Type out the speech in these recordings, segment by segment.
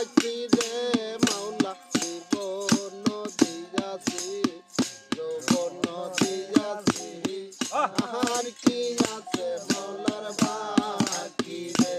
পাখি রে মাওলা জীবন দিয়াছি যৌবন দিয়াছি আর কি আছে মাওলার বাকি রে?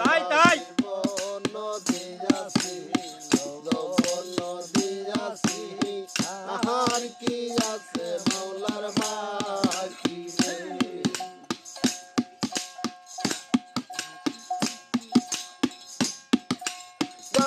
তাই তাই। জীবন দিয়াছি যৌবন দিয়াছি আর কি আছে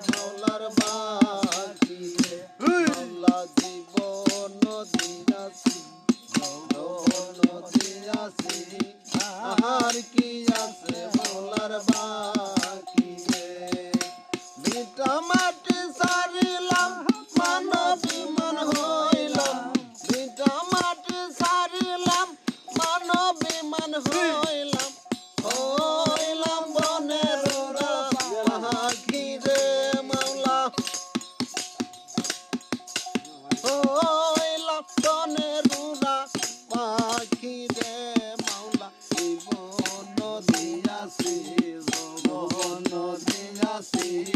আছে মাওলার বাকি রে মাওলা জীবন দিয়াছি জীবন দিয়াছি। আর কি আছে মাওলার বাকি মিটা মাটি সারিলাম মানবী মন হইলাম। মিটা মাটি সারিলাম মানবী মন হইলাম Thank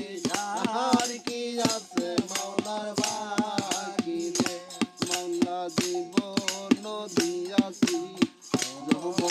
you.